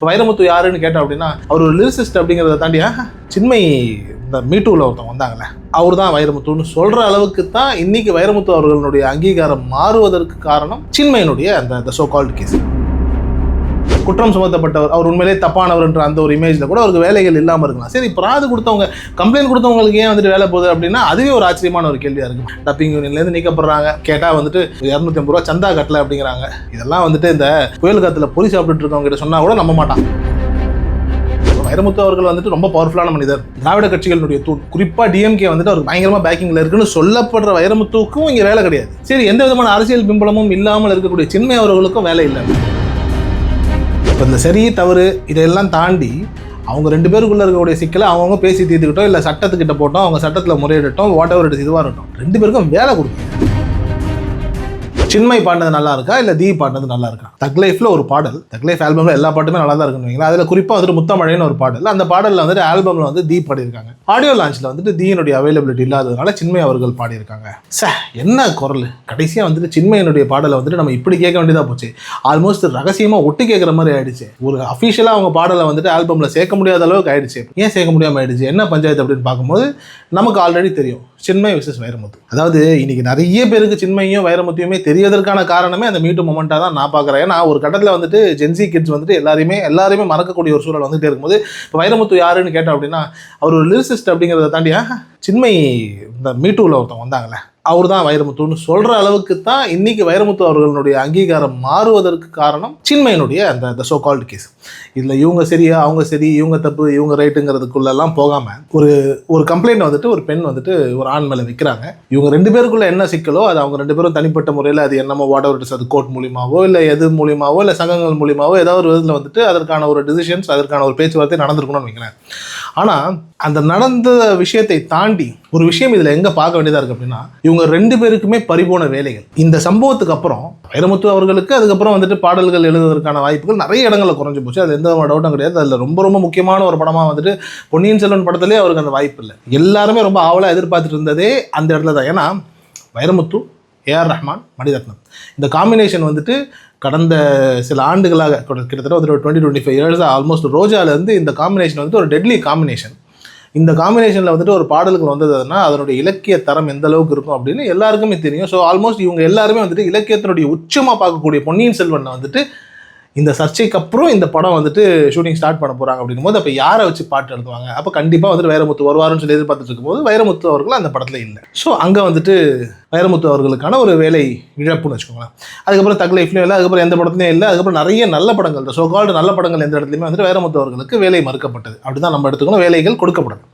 வைரமுத்து யாருன்னு கேட்டோம் அப்படின்னா அவர் ஒரு லிரிசிஸ்ட் அப்படிங்கிறத தாண்டி சின்மை இந்த மீட்டூவில் ஒருத்தவங்க வந்தாங்கல்ல அவர் தான் வைரமுத்துன்னு சொல்கிற அளவுக்கு தான் இன்னைக்கு வைரமுத்து அவர்களுடைய அங்கீகாரம் மாறுவதற்கு காரணம் சின்மையினுடைய அந்த அந்த சோ கால்டு கேஸ் குற்றம் சுமத்தப்பட்டவர். அவர் உண்மையிலே தப்பானவர்ன்ற அந்த ஒரு இமேஜ்ல கூட அவருக்கு வேலைகள் இல்லாமல் இருக்கலாம். சரி பிராது கொடுத்தவங்க கம்ப்ளைண்ட் கொடுத்தவங்களுக்கு ஏன் வந்துட்டு வேலை போகுது அப்படின்னா அதுவே ஒரு ஆச்சரியமான ஒரு கேள்வியாக இருக்கும் டப்பிங் யூனியன்லேருந்து நீக்கப்படுறாங்க. கேட்டால் வந்துட்டு இரநூத்தி ஐம்பது ரூபா சந்தா கட்டல அப்படிங்கிறாங்க. இதெல்லாம் வந்துட்டு இந்த புயல் காத்தில் பொறி சாப்பிட்டுட்டு இருக்கவங்க கிட்ட சொன்னால் கூட நம்ப மாட்டான். வைரமுத்து அவர்கள் வந்துட்டு ரொம்ப பவர்ஃபுல்லான மனிதர். திராவிட கட்சிகளுடைய தூண். குறிப்பாக டிஎம்கே வந்துட்டு அவருக்கு பயங்கரமா பேக்கிங்கில் இருக்குன்னு சொல்லப்படுற வைரமுத்துவுக்கும் இங்கே வேலை கிடையாது. சரி எந்த விதமான அரசியல் பிம்பலமும் இல்லாமல் இருக்கக்கூடிய சின்மை அவர்களுக்கும் வேலை இல்லை. இப்போ இந்த சரி தவறு இதையெல்லாம் தாண்டி அவங்க ரெண்டு பேருக்குள்ளே இருக்கக்கூடிய சிக்கலை அவங்கவுங்க பேசி தீர்த்துக்கிட்டோம் இல்லை சட்டத்துக்கிட்ட போட்டோம் அவங்க சட்டத்தில் முறையிடட்டும் வாட் எவர் இட் இதுவாக இருக்கட்டும். ரெண்டு பேருக்கும் வேலை கொடுக்கும் சின்மை பாடினது நல்லா இருக்கா இல்லை தீ பாடினது நல்லா இருக்கா தக் லைஃப்ல ஒரு பாடல். தக் லைஃப் ஆல்பம்ல எல்லா பாட்டுமே நல்லா தான் இருக்குன்னு வைங்களேன். அதில் குறிப்பாக வந்துட்டு முத்தமழைன்னு ஒரு பாடல். அந்த பாடலில் வந்துட்டு ஆல்பம்ல வந்து தீ பாடியிருக்காங்க. ஆடியோ லான்ச்சில் வந்துட்டு தீயினுடைய அவைலபிலிட்டி இல்லாததுனால சின்மை அவர்கள் பாடியிருக்காங்க. சே என்ன குரல்? கடைசியாக வந்துட்டு சின்மையினுடைய பாடலை வந்துட்டு நம்ம இப்படி கேட்க வேண்டியதாக போச்சு. ஆல்மோஸ்ட் ரகசியமாக ஒட்டு கேட்குற மாதிரி ஆயிடுச்சு. ஒரு அஃபிஷியலாக அவங்க பாடலை வந்துட்டு ஆல்பமில் சேர்க்க முடியாத அளவுக்கு ஆயிடுச்சு. ஏன் சேர்க்க முடியாமல் ஆயிடுச்சு? என்ன பஞ்சாயத்து அப்படின்னு பார்க்கும்போது நமக்கு ஆல்ரெடி தெரியும். சின்மை விசஸ் வைரமுத்து. அதாவது இன்னைக்கு நிறைய பேருக்கு சின்மையும் வைரமுத்தையுமே தெரியதற்கான காரணமே அந்த மீட்டு மொமெண்ட்டாக தான் நான் பார்க்குறேன். ஏன்னா ஒரு கட்டத்தில் வந்துட்டு ஜென்சி கிட்ஸ் வந்துட்டு எல்லாரையுமே எல்லாருமே மறக்கக்கூடிய ஒரு சூழல் வந்துட்டே இருக்கும்போது இப்போ வைரமுத்து யாருன்னு கேட்டோம் அப்படின்னா அவர் ஒரு லிரிசிஸ்ட் அப்படிங்கிறத தாண்டியா சின்மை இந்த மீட்டூவில் ஒருத்தவங்க வந்தாங்களே. அவர் தான் வைரமுத்துன்னு சொல்ற அளவுக்கு தான் இன்னைக்கு வைரமுத்து அவர்களுடைய அங்கீகாரம் மாறுவதற்கு காரணம் சின்மையினுடைய அந்த அந்த சோ கால்டு கேஸ் இதில் இவங்க சரியா அவங்க சரி இவங்க தப்பு இவங்க ரைட்டுங்கிறதுக்குள்ளெல்லாம் போகாமல் ஒரு ஒரு கம்ப்ளைண்ட் வந்துட்டு ஒரு பெண் வந்துட்டு ஒரு ஆண் மேலே வைக்கிறாங்க. இவங்க ரெண்டு பேருக்குள்ள என்ன சிக்கலோ அது அவங்க ரெண்டு பேரும் தனிப்பட்ட முறையில் அது என்னமோ வாட் எவர் அது கோர்ட் மூலியமாவோ இல்லை எது மூலியமாவோ இல்லை சங்கங்கள் மூலியமாவோ ஏதாவது ஒரு விதத்தில் வந்துட்டு அதற்கான ஒரு டிசிஷன்ஸ் அதற்கான ஒரு பேச்சுவார்த்தை நடந்திருக்கணும்னு வைக்கிறேன் ஆனால் அந்த நடந்த விஷயத்தை தாண்டி ஒரு விஷயம் இதில் எங்கே பார்க்க வேண்டியதாக இருக்குது அப்படின்னா இவங்க ரெண்டு பேருக்குமே பறிபோன வேலைகள். இந்த சம்பவத்துக்கு அப்புறம் வைரமுத்து அவர்களுக்கு அதுக்கப்புறம் வந்துட்டு பாடல்கள் எழுதுவதற்கான வாய்ப்புகள் நிறைய இடங்களில் குறைஞ்சு போச்சு. அது எந்த டவுட்டும் கிடையாது. அதில் ரொம்ப ரொம்ப முக்கியமான ஒரு படமாக வந்துட்டு பொன்னியின் செல்வன் படத்துலேயே அவருக்கு அந்த வாய்ப்பு இல்லை. எல்லாருமே ரொம்ப ஆவலாக எதிர்பார்த்துட்டு இருந்ததே அந்த இடத்துல தான். ஏன்னா வைரமுத்து ஏஆர் ரஹ்மான் மணிரத்னம். இந்த காம்பினேஷன் வந்துட்டு கடந்த சில ஆண்டுகளாக கிட்டத்தட்ட ஒரு twenty twenty five years almost ரோஜாலேருந்து இந்த காம்பினேஷன் வந்துட்டு ஒரு டெட்லி காம்பினேஷன் இந்த காம்பினேஷனில் வந்துட்டு ஒரு பாடலுக்கு வந்ததுன்னா அதனுடைய இலக்கிய தரம் எந்த அளவுக்கு இருக்கும் அப்படின்னு எல்லாருக்குமே தெரியும். ஸோ ஆல்மோஸ்ட் இவங்க எல்லாருமே வந்துட்டு இலக்கியத்தினுடைய உச்சமாக பார்க்கக்கூடிய பொன்னியின் செல்வனை வந்துட்டு இந்த சர்ச்சைக்கு அப்புறம் இந்த படம் வந்துட்டு ஷூட்டிங் ஸ்டார்ட் பண்ண போகிறாங்க அப்படிங்கும் போது அப்போ யாரை வச்சு பாட்டு எழுதுவாங்க அப்போ கண்டிப்பாக வந்துட்டு வைரமுத்து வருவாருன்னு சொல்லி எதிர்பார்த்துட்டு இருக்கும்போது வைரமுத்து அவர்கள் அந்த படத்தில் இல்லை. ஸோ அங்கே வந்துட்டு வைரமுத்து அவர்களுக்கான ஒரு வேலை இழப்புன்னு வச்சுக்கோங்களேன். அதுக்கப்புறம் தக் லைஃப்லையும் இல்லை அதுக்கப்புறம் எந்த படத்துலையும் இல்லை அதுக்கப்புறம் நிறைய நல்ல படங்கள் இந்த சோகால்டு நல்ல படங்கள் எந்த இடத்துலையுமே வந்துட்டு வைரமுத்து அவர்களுக்கு வேலை மறுக்கப்பட்டது. அப்படி தான் நம்ம எடுத்துக்கணும் வேலைகள் கொடுக்கப்படும்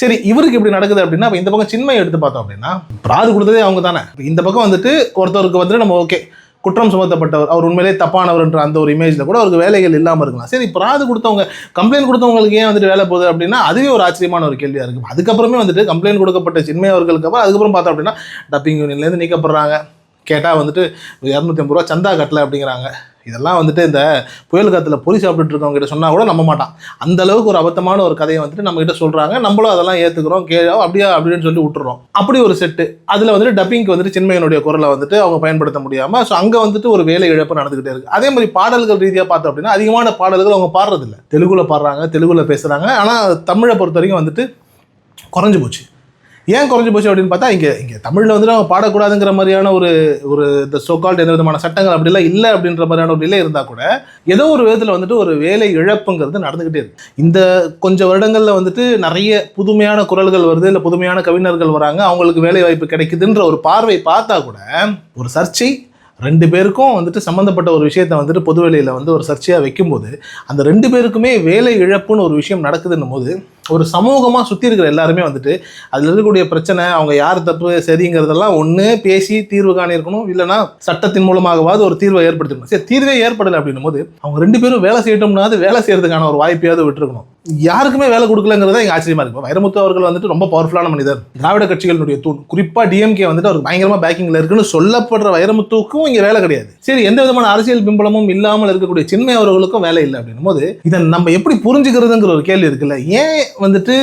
சரி இவருக்கு இப்படி நடக்குது அப்படின்னா இப்போ இந்த பக்கம் சின்மை எடுத்து பார்த்தோம் அப்படின்னா பிராது கொடுத்ததே அவங்க தானே இந்த பக்கம் வந்துட்டு ஒருத்தருக்கு வந்துட்டு நம்ம ஓகே குற்றம் சுமத்தப்பட்டவர் அவர் உண்மையிலே தப்பானவர்ன்ற அந்த ஒரு இமேஜில் கூட அவருக்கு வேலைகள் இல்லாமல் இருக்கலாம். சரி பிராது கொடுத்தவங்க கம்ப்ளைண்ட் கொடுத்தவங்களுக்கு ஏன் வந்துட்டு வேலை போகுது அப்படின்னா அதுவே ஒரு ஆச்சரியமான ஒரு கேள்வியாக இருக்கும் அதுக்கப்புறமே வந்துட்டு கம்ப்ளைண்ட் கொடுக்கப்பட்ட சின்மை அவர்களுக்கு அப்புறம் அதுக்கப்புறம் பார்த்தோம் அப்படின்னா டப்பிங் யூனியன்லேருந்து நீக்கப்படுறாங்க. கேட்டால் வந்துட்டு இரநூத்தி ஐம்பது ரூபா சந்தா கட்டலை அப்படிங்கிறாங்க. இதெல்லாம் வந்துட்டு இந்த புயல் காத்துல பொறி சாப்பிட்டுட்டு இருக்கவங்க கிட்ட சொன்னா கூட நம்ப மாட்டான். அந்த அளவுக்கு ஒரு அபத்தமான ஒரு கதையை வந்துட்டு நம்ம கிட்ட சொல்றாங்க. நம்மளும் அதெல்லாம் ஏத்துக்கிறோம். கேளோ அப்படியா அப்படின்னு சொல்லி விட்டுறோம். அப்படி ஒரு செட்டு அதுல வந்துட்டு டப்பிங்க்கு வந்துட்டு சின்மையனுடைய குரலை வந்துட்டு அவங்க பயன்படுத்த முடியாம ஸோ அங்க வந்துட்டு ஒரு வேலை இழப்பு நடந்துகிட்டே இருக்கு. அதே மாதிரி பாடல்கள் ரீதியா பார்த்தோம் அப்படின்னா அதிகமான பாடல்கள் அவங்க பாடுறது இல்ல தெலுங்குல பாடுறாங்க தெலுங்குல பேசுறாங்க. ஆனா தமிழை பொறுத்த வரைக்கும் வந்துட்டு குறைஞ்சு போச்சு. ஏன் குறைஞ்சி போச்சு அப்படின்னு பார்த்தா இங்கே இங்கே தமிழில் வந்துட்டு அவன் பாடக்கூடாதுங்கிற மாதிரியான ஒரு ஒரு இந்த சோகால்ட் எந்த விதமான சட்டங்கள் அப்படிலாம் இல்லை அப்படின்ற மாதிரியான ஒரு நிலை இருந்தால் கூட ஏதோ ஒரு விதத்தில் வந்துட்டு ஒரு வேலை இழப்புங்கிறது நடந்துக்கிட்டே இருக்கு. இந்த கொஞ்சம் வருடங்களில் வந்துட்டு நிறைய புதுமையான குரல்கள் வருது இல்லை புதுமையான கவிஞர்கள் வராங்க அவங்களுக்கு வேலை வாய்ப்பு கிடைக்குதுன்ற ஒரு பார்வை பார்த்தா கூட ஒரு சர்ச்சை ரெண்டு பேருக்கும் வந்துட்டு சம்மந்தப்பட்ட ஒரு விஷயத்தை வந்துட்டு பொதுவெளியில் வந்து ஒரு சர்ச்சையாக வைக்கும்போது அந்த ரெண்டு பேருக்குமே வேலை இழப்புன்னு ஒரு விஷயம் நடக்குதுன்னும் போது ஒரு சமூகமாக சுற்றி இருக்கிற எல்லாருமே வந்துட்டு அதில் இருக்கக்கூடிய பிரச்சனை அவங்க யார் தப்பு சரிங்கிறதெல்லாம் ஒன்று பேசி தீர்வு காணியிருக்கணும். இல்லைனா சட்டத்தின் மூலமாகவாவது ஒரு தீர்வை ஏற்படுத்திக்கணும் சரி தீர்வே ஏற்படலை அப்படின்னும் போது அவங்க ரெண்டு பேரும் வேலை செய்யட்டோம்னாவது வேலை செய்யறதுக்கான ஒரு வாய்ப்பையாவது விட்டுருக்கணும். யாருக்குமே வேலை கொடுக்கலங்கிறத எங்க ஆச்சரியமா இருக்கும் வைரமுத்து அவர்கள் வந்துட்டு ரொம்ப பவர்ஃபுல்லான மனிதர். திராவிட கட்சிகளுடைய தூண். குறிப்பா டிஎம்கே வந்துட்டு அவருக்கு பயங்கரமா பேக்கிங்ல இருக்குன்னு சொல்லப்படுற வைரமுத்துக்கும் இங்க வேலை கிடையாது. சரி எந்த விதமான அரசியல் பிம்பலமும் இல்லாமல் இருக்கக்கூடிய சின்மை அவர்களுக்கும் வேலை இல்லை அப்படின்னும் போது இதை நம்ம எப்படி புரிஞ்சுக்கிறதுங்கிற ஒரு கேள்வி இருக்குல்ல. ஏன் வந்துட்டு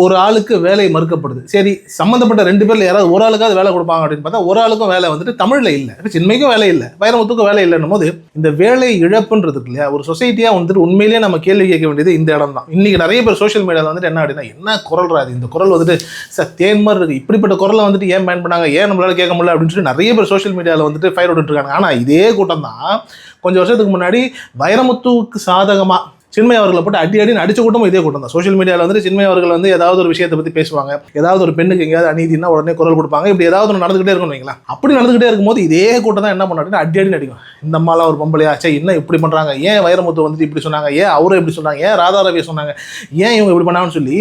ஒரு ஆளுக்கு வேலை மறுக்கப்படுது. சரி சம்மந்தப்பட்ட ரெண்டு பேர்ல யாராவது ஒரு ஆளுக்காவது வேலை கொடுப்பாங்க அப்படின்னு பார்த்தா ஒரு ஆளுக்கும் வேலை வந்துட்டு தமிழ்ல இல்லை. சின்மைக்கும் வேலை இல்லை. வைரமுத்துக்கும் வேலை இல்லைன்னும் போது இந்த வேலை இழப்புன்றதுக்கு இல்லையா? ஒரு சொசைட்டியா வந்துட்டு உண்மையிலேயே நம்ம கேள்வி கேட்க வேண்டியது இந்த இடம் தான் இன்னைக்கு நிறைய பேர் சோஷியல் மீடியாவில் வந்துட்டு என்ன அப்படின்னா என்ன குரல் இந்த குரல் வந்துட்டு சார் தேன் மாதிரி இருக்கு. இப்படிப்பட்ட குரலை வந்துட்டு ஏன் பயன் பண்ணாங்க? ஏன் நம்மளால கேட்க முடியல? அப்படின்னு சொல்லி நிறைய பேர் சோஷியல் மீடியாவில் வந்துட்டு ஃபயர் விட்டுருக்காங்க ஆனால் இதே கூட்டம் தான் கொஞ்சம் வருஷத்துக்கு முன்னாடி வைரமுத்துவுக்கு சாதகமா சின்மை அவர்களை போட்டு அடி அடின்னு அடிச்ச கூட்டமும் இதே கூட்டம் தான். சோஷியல் மீடியாவில் வந்து சின்மை அவர்கள் வந்து ஏதாவது ஒரு விஷயத்தை பற்றி பேசுவாங்க. ஏதாவது ஒரு பெண்ணுக்கு எங்கேயாவது அநீதினா உடனே குரல் கொடுப்பாங்க. இப்படி ஏதாவது ஒன்று நடந்துகிட்டே இருக்கணும் வைங்களா அப்படி நடந்துகிட்டே இருக்கும்போது இதே கூட்டம் தான் என்ன பண்ணாருன்னா அடி அடின்னு அடிக்கும். இந்த அம்மாலாம் ஒரு பொம்பளையா சே என்ன இப்படி பண்ணுறாங்க ஏன் வைரமுத்து வந்துட்டு இப்படி சொன்னாங்க? ஏன் அவரை இப்படி சொன்னாங்க? ஏன் ராதா ரவியை சொன்னாங்க? ஏன் இவங்க இப்படி பண்ணாங்கன்னு சொல்லி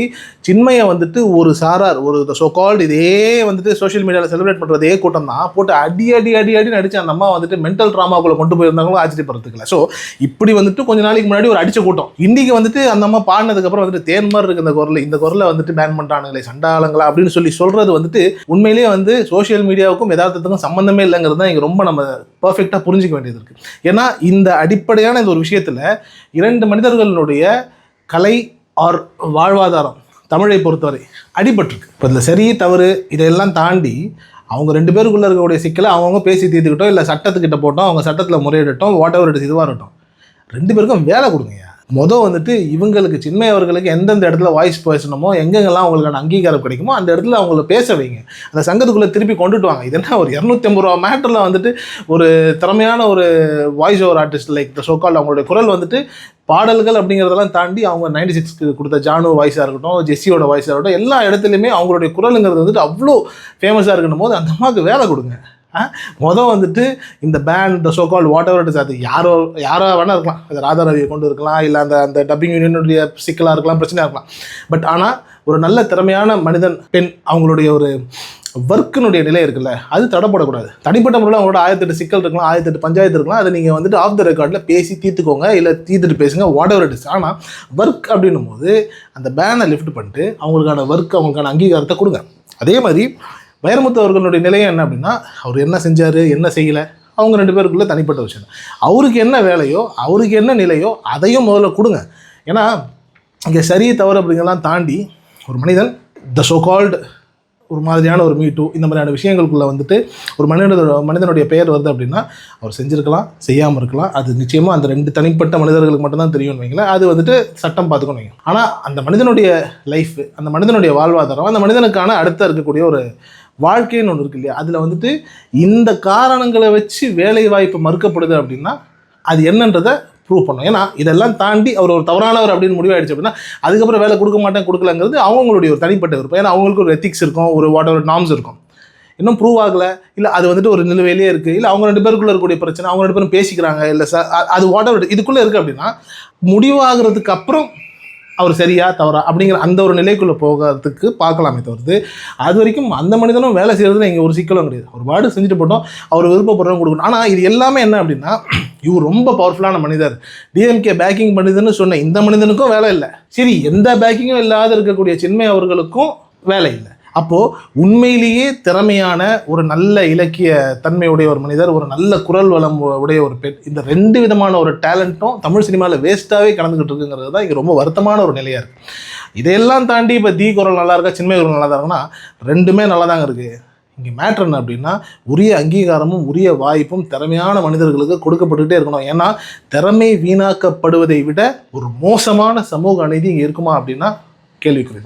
சின்மையை வந்துட்டு ஒரு சாரார் ஒரு சோ கால்டு இதே வந்துட்டு சோஷியல் மீடியாவில் செலிப்ரேட் பண்ணுறதே கூட்டம் தான். போட்டு அடி அடி அடி அடி அடிச்சு அந்த அம்மா வந்துட்டு மென்டல் ட்ராமாக்குள்ள கொண்டு போயிருந்தாங்களோ ஆச்சரியப்படுறதுக்குல ஸோ இப்படி வந்துட்டு கொஞ்ச நாளைக்கு முன்னாடி ஒரு அடிச்ச கூட்டம் இன்னைக்கு வந்துட்டு அந்த அம்மா பாடினதுக்கப்புறம் வந்துட்டு தேன் மாதிரி இருக்கு இந்த குரல். இந்த குரலை வந்துட்டு பேன் பண்ணுறானுங்களே சண்டாளங்களா அப்படின்னு சொல்லி சொல்றது வந்துட்டு உண்மையிலேயே வந்து சோஷியல் மீடியாவுக்கும் யதார்த்தத்துக்கும் சம்மந்தமே இல்லைங்கிறது தான் இங்கே ரொம்ப நம்ம பர்ஃபெக்டாக புரிஞ்சிக்க வேண்டியது இருக்கு. ஏன்னா இந்த அடிப்படையான இந்த ஒரு விஷயத்தில் இரண்டு மனிதர்களுடைய கலை ஆர் வாழ்வாதாரம் தமிழை பொறுத்தவரை அடிபட்டிருக்கு. இப்போ இதில் சரி தவறு இதையெல்லாம் தாண்டி அவங்க ரெண்டு பேருக்குள்ள இருக்கக்கூடிய சிக்கலை அவங்கவுங்க பேசி தீர்த்துக்கிட்டோம் இல்லை சட்டத்துக்கிட்ட போட்டோம் அவங்க சட்டத்தில் முறையிடட்டும் வாட் எவர் இட் இதுவாக இருக்கட்டும். ரெண்டு பேருக்கும் வேலை கொடுங்கய்யா மொதல் வந்துட்டு இவங்களுக்கு சின்மை அவர்களுக்கு எந்தெந்த இடத்துல வாய்ஸ் பேசணுமோ எங்கெங்கெல்லாம் அவங்களுக்கான அங்கீகாரம் கிடைக்குமோ அந்த இடத்துல அவங்கள பேச வைங்க. அந்த சங்கத்துக்குள்ளே திருப்பி கொண்டுட்டு வாங்க. இதெல்லாம் ஒரு இரநூத்தி ஐம்பது ரூபா மேட்டரில் வந்துட்டு ஒரு திறமையான ஒரு voice over artist like the so called அவங்களுடைய குரல் வந்துட்டு பாடல்கள் அப்படிங்கிறதெல்லாம் தாண்டி அவங்க நைன்டி சிக்ஸ்க்கு கொடுத்த ஜானு வாய்ஸாக இருக்கட்டும் ஜெஸ்ஸியோட வாய்ஸாக இருக்கட்டும் எல்லா இடத்துலையுமே அவங்களுடைய குரலுங்கிறது வந்துட்டு அவ்வளோ ஃபேமஸாக இருக்கணும் போது அந்த அம்மாவுக்கு வேலை கொடுங்க. மொதல் வந்துட்டு இந்த பேண்ட் இந்த so called whatever it is அது யாரோ யாரோ வேணா இருக்கலாம். அது ராதா ரவியை கொண்டு இருக்கலாம் இல்லை அந்த அந்த டப்பிங் யூனியனுடைய சிக்கலாக இருக்கலாம் பிரச்சனையாக இருக்கலாம். பட் ஆனால் ஒரு நல்ல திறமையான மனிதன் பெண் அவங்களுடைய ஒரு ஒர்க்கினுடைய நிலை இருக்குல்ல அது தடப்படக்கூடாது. தனிப்பட்ட முறையில் அவங்களோட ஆயிரத்தெட்டு சிக்கல் இருக்கலாம் ஆயிரத்தெட்டு பஞ்சாயத்து இருக்கலாம் அதை நீங்கள் வந்துட்டு ஆஃப் த ரெக்கார்டில் பேசி தீர்த்துக்கோங்க இல்லை தீர்த்துட்டு பேசுங்க வாட் எவர் இட் இஸ் ஆனால் ஒர்க் அப்படின்னும் போது அந்த பேனை லிஃப்ட் பண்ணிட்டு அவங்களுக்கான ஒர்க் அவங்களுக்கான அங்கீகாரத்தை கொடுங்க. அதே மாதிரி வைரமுத்து அவர்களுடைய நிலையம் என்ன அப்படின்னா அவர் என்ன செஞ்சார் என்ன செய்யலை அவங்க ரெண்டு பேருக்குள்ள தனிப்பட்ட விஷயம். அவருக்கு என்ன வேலையோ அவருக்கு என்ன நிலையோ அதையும் முதல்ல கொடுங்க. ஏன்னா இங்கே சரி தவறு அப்படிங்கிறதெல்லாம் தாண்டி ஒரு மனிதன் த சோ கால்டு ஒரு மாதிரியான ஒரு மீட்டு இந்த மாதிரியான விஷயங்களுக்குள்ளே வந்துட்டு ஒரு மனிதனோட மனிதனுடைய பெயர் வருது அப்படின்னா அவர் செஞ்சுருக்கலாம் செய்யாமல் இருக்கலாம். அது நிச்சயமாக அந்த ரெண்டு தனிப்பட்ட மனிதர்களுக்கு மட்டும்தான் தெரியும்னு வைங்களேன். அது வந்துட்டு சட்டம் பார்த்துக்கணும் வைங்க. ஆனால் அந்த மனிதனுடைய லைஃப் அந்த மனிதனுடைய வாழ்வாதாரம் அந்த மனிதனுக்கான அடுத்த இருக்கக்கூடிய ஒரு வாழ்க்கைன்னு ஒன்று இருக்கு இல்லையா? அதில் வந்துட்டு இந்த காரணங்களை வச்சு வேலை வாய்ப்பு மறுக்கப்படுது அப்படின்னா அது என்னன்றதை ப்ரூவ் பண்ணும். ஏன்னா இதெல்லாம் தாண்டி அவர் ஒரு தவறானவர் அப்படின்னு முடிவாயிடுச்சு அப்படின்னா அதுக்கப்புறம் வேலை கொடுக்க மாட்டேன் கொடுக்கலங்கிறது அவங்களுடைய ஒரு தனிப்பட்ட விருப்பம். ஏன்னா அவங்களுக்கு ஒரு எத்திக்ஸ் இருக்கும் ஒரு வாட் ஒரு நாம்ஸ் இருக்கும். இன்னும் ப்ரூவ் ஆகலை. இல்லை அது வந்துட்டு ஒரு நிலுவையிலே இருக்குது இல்லை அவங்க ரெண்டு பேருக்குள்ள இருக்கக்கூடிய பிரச்சனை அவங்க ரெண்டு பேரும் பேசிக்கிறாங்க. இல்லை சார் அது வாட் எவர் இதுக்குள்ளே இருக்குது அப்படின்னா முடிவாகிறதுக்கு அப்புறம் அவர் சரியா தவறா அப்படிங்கிற அந்த ஒரு நிலைக்குள்ளே போகிறதுக்கு பார்க்கலாமே தவிர்த்து அது வரைக்கும் அந்த மனிதனும் வேலை செய்கிறதுல இங்கே ஒரு சிக்கலும் கிடையாது. ஒரு வார்டு செஞ்சுட்டு போட்டோம் அவர் விருப்பப்படுறவங்க கொடுக்கணும். ஆனால் இது எல்லாமே என்ன அப்படின்னா இவர் ரொம்ப பவர்ஃபுல்லான மனிதர். டிஎம்கே பேக்கிங் பண்ணுதுன்னு சொன்ன இந்த மனிதனுக்கும் வேலை இல்லை. சரி எந்த பேக்கிங்கும் இல்லாத இருக்கக்கூடிய சின்மை அவர்களுக்கும் வேலை இல்லை. அப்போது உண்மையிலேயே திறமையான ஒரு நல்ல இலக்கிய தன்மையுடைய ஒரு மனிதர் ஒரு நல்ல குரல் வளம் உடைய ஒரு பெண் இந்த ரெண்டு விதமான ஒரு டேலண்ட்டும் தமிழ் சினிமாவில் வேஸ்ட்டாகவே கலந்துக்கிட்டு இருக்குங்கிறது தான் இங்கே ரொம்ப வருத்தமான ஒரு நிலையாக இருக்குது இதையெல்லாம் தாண்டி இப்போ தீ குரல் நல்லா இருக்கா சின்மை குரல் நல்லா தான் இருக்குன்னா ரெண்டுமே நல்லா தாங்க இருக்குது இங்கே மேட்ரு என்ன அப்படின்னா உரிய அங்கீகாரமும் உரிய வாய்ப்பும் திறமையான மனிதர்களுக்கு கொடுக்கப்பட்டுக்கிட்டே இருக்கணும். ஏன்னா திறமை வீணாக்கப்படுவதை விட ஒரு மோசமான சமூக அநீதி இங்கே இருக்குமா அப்படின்னா கேள்விக்குறி